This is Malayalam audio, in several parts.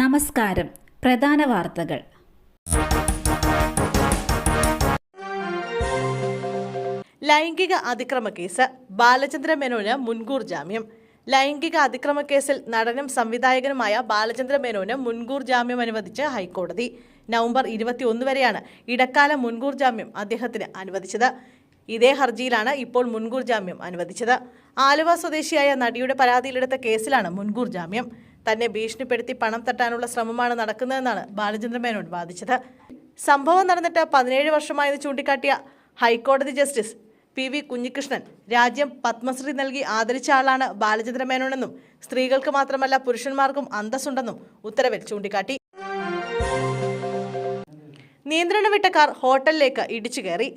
നമസ്കാരം. പ്രധാന വാർത്തകൾ. ലൈംഗിക അതിക്രമ കേസ്. ബാലചന്ദ്ര മേനോന് മുൻകൂർ ജാമ്യം. ലൈംഗിക അതിക്രമ കേസിൽ നടനും സംവിധായകനുമായ ബാലചന്ദ്ര മേനോന് മുൻകൂർ ജാമ്യം അനുവദിച്ച് ഹൈക്കോടതി. നവംബർ ഇരുപത്തിയൊന്ന് വരെയാണ് ഇടക്കാല മുൻകൂർ ജാമ്യം അദ്ദേഹത്തിന് അനുവദിച്ചത്. ഇതേ ഹർജിയിലാണ് ഇപ്പോൾ മുൻകൂർ ജാമ്യം അനുവദിച്ചത്. ആലുവ സ്വദേശിയായ നടിയുടെ പരാതിയിലെടുത്ത കേസിലാണ് മുൻകൂർ ജാമ്യം. തന്നെ ഭീഷണിപ്പെടുത്തി പണം തട്ടാനുള്ള ശ്രമമാണ് നടക്കുന്നതെന്നാണ് ബാലചന്ദ്ര മേനോൻ വാദിച്ചത്. സംഭവം നടന്നിട്ട് പതിനേഴ് വർഷമായെന്ന് ചൂണ്ടിക്കാട്ടിയ ഹൈക്കോടതി ജസ്റ്റിസ് പി വി കുഞ്ഞികൃഷ്ണൻ രാജ്യം പത്മശ്രീ നൽകി ആദരിച്ച ആളാണ് ബാലചന്ദ്ര മേനോനെന്നും സ്ത്രീകൾക്ക് മാത്രമല്ല പുരുഷന്മാർക്കും അന്തസ്സുണ്ടെന്നും ഉത്തരവിൽ ചൂണ്ടിക്കാട്ടി. നിയന്ത്രണം വിട്ട കാർ ഹോട്ടലിലേക്ക് ഇടിച്ചു കയറി.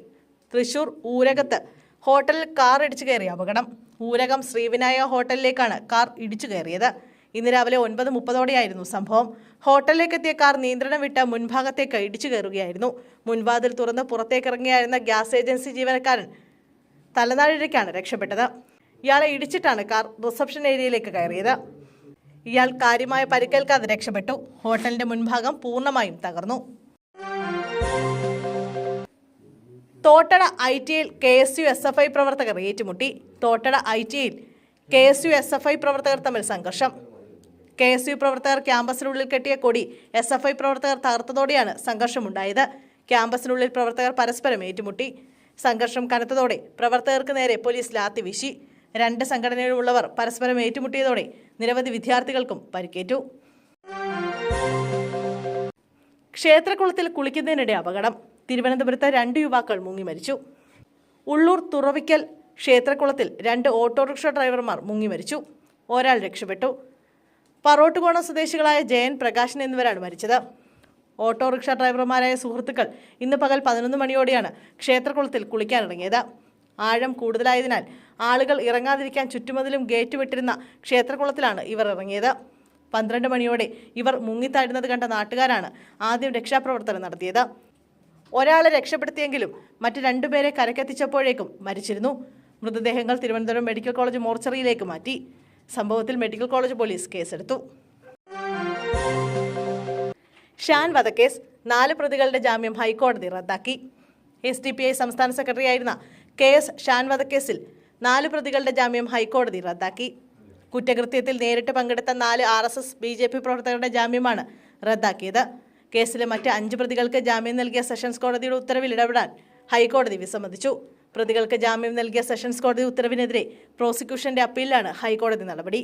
തൃശൂർ ഊരകത്ത് ഹോട്ടലിൽ കാർ ഇടിച്ചു കയറി അപകടം. ഊരകം ശ്രീവിനായ ഹോട്ടലിലേക്കാണ് കാർ ഇടിച്ചു കയറിയത്. ഇന്ന് രാവിലെ ഒൻപത് മുപ്പതോടെയായിരുന്നു സംഭവം. ഹോട്ടലിലേക്ക് എത്തിയ കാർ നിയന്ത്രണം വിട്ട മുൻഭാഗത്തേക്ക് ഇടിച്ചു കയറുകയായിരുന്നു. മുൻവാതിൽ തുറന്ന് പുറത്തേക്ക് പുറത്തേക്കിറങ്ങിയായിരുന്ന ഗ്യാസ് ഏജൻസി ജീവനക്കാരൻ തലനാഴിലേക്കാണ് രക്ഷപ്പെട്ടത്. ഇയാളെ ഇടിച്ചിട്ടാണ് കാർ റിസപ്ഷൻ ഏരിയയിലേക്ക് കയറിയത്. ഇയാൾ കാര്യമായ പരിക്കേൽക്കാതെ രക്ഷപ്പെട്ടു. ഹോട്ടലിന്റെ മുൻഭാഗം പൂർണമായും തകർന്നു. തോട്ടട ഐ ടിയിൽ K S U S F I പ്രവർത്തകർ ഏറ്റുമുട്ടി. തോട്ടട ഐ ടിയിൽ K S U S F I പ്രവർത്തകർ തമ്മിൽ സംഘർഷം. കെ എസ് യു പ്രവർത്തകർ ക്യാമ്പസിനുള്ളിൽ കെട്ടിയ കൊടി എസ് എഫ് ഐ പ്രവർത്തകർ തകർത്തതോടെയാണ് സംഘർഷമുണ്ടായത്. ക്യാമ്പസിനുള്ളിൽ പ്രവർത്തകർ പരസ്പരം ഏറ്റുമുട്ടി. സംഘർഷം കനത്തതോടെ പ്രവർത്തകർക്ക് നേരെ പോലീസ് ലാത്തി വീശി. രണ്ട് സംഘടനയിലുള്ളവർ പരസ്പരം ഏറ്റുമുട്ടിയതോടെ നിരവധി വിദ്യാർത്ഥികൾക്കും പരിക്കേറ്റു. ക്ഷേത്രകുളത്തിൽ കുളിക്കുന്നതിനിടെ അപകടം. തിരുവനന്തപുരത്ത് രണ്ട് യുവാക്കൾ മുങ്ങി മരിച്ചു. ഉള്ളൂർ തുറവിക്കൽ ക്ഷേത്രകുളത്തിൽ രണ്ട് ഓട്ടോറിക്ഷ ഡ്രൈവർമാർ മുങ്ങി മരിച്ചു. ഒരാൾ രക്ഷപ്പെട്ടു. പറോട്ടുകോണം സ്വദേശികളായ ജയൻ പ്രകാശൻ എന്നിവരാണ് മരിച്ചത്. ഓട്ടോറിക്ഷ ഡ്രൈവർമാരായ സുഹൃത്തുക്കൾ ഇന്ന് പകൽ പതിനൊന്ന് മണിയോടെയാണ് ക്ഷേത്രകുളത്തിൽ കുളിക്കാനിറങ്ങിയത്. ആഴം കൂടുതലായതിനാൽ ആളുകൾ ഇറങ്ങാതിരിക്കാൻ ചുറ്റുമതിലും ഗേറ്റ് വിട്ടിരുന്ന ക്ഷേത്രകുളത്തിലാണ് ഇവർ ഇറങ്ങിയത്. പന്ത്രണ്ട് മണിയോടെ ഇവർ മുങ്ങിത്താഴുന്നത് കണ്ട നാട്ടുകാരാണ് ആദ്യം രക്ഷാപ്രവർത്തനം നടത്തിയത്. ഒരാളെ രക്ഷപ്പെടുത്തിയെങ്കിലും മറ്റു രണ്ടുപേരെ കരക്കെത്തിച്ചപ്പോഴേക്കും മരിച്ചിരുന്നു. മൃതദേഹങ്ങൾ തിരുവനന്തപുരം മെഡിക്കൽ കോളേജ് മോർച്ചറിയിലേക്ക് മാറ്റി. സംഭവത്തിൽ മെഡിക്കൽ കോളേജ് പോലീസ് കേസെടുത്തു. ഷാൻ വധക്കേസ് നാല് പ്രതികളുടെ ജാമ്യം ഹൈക്കോടതി റദ്ദാക്കി. എസ് ഡി പി ഐ സംസ്ഥാന സെക്രട്ടറിയായിരുന്ന കെ എസ് ഷാൻ വധക്കേസിൽ നാല് പ്രതികളുടെ ജാമ്യം ഹൈക്കോടതി റദ്ദാക്കി. കുറ്റകൃത്യത്തിൽ നേരിട്ട് പങ്കെടുത്ത നാല് R S S B J P പ്രവർത്തകരുടെ ജാമ്യമാണ് റദ്ദാക്കിയത്. കേസിലെ മറ്റ് അഞ്ച് പ്രതികൾക്ക് ജാമ്യം നൽകിയ സെഷൻസ് കോടതിയുടെ ഉത്തരവിൽ ഇടപെടാൻ ഹൈക്കോടതി വിസമ്മതിച്ചു. പ്രതികൾക്ക് ജാമ്യം നൽകിയ സെഷൻസ് കോടതി ഉത്തരവിനെതിരെ പ്രോസിക്യൂഷന്റെ അപ്പീലിലാണ് ഹൈക്കോടതി നടപടി.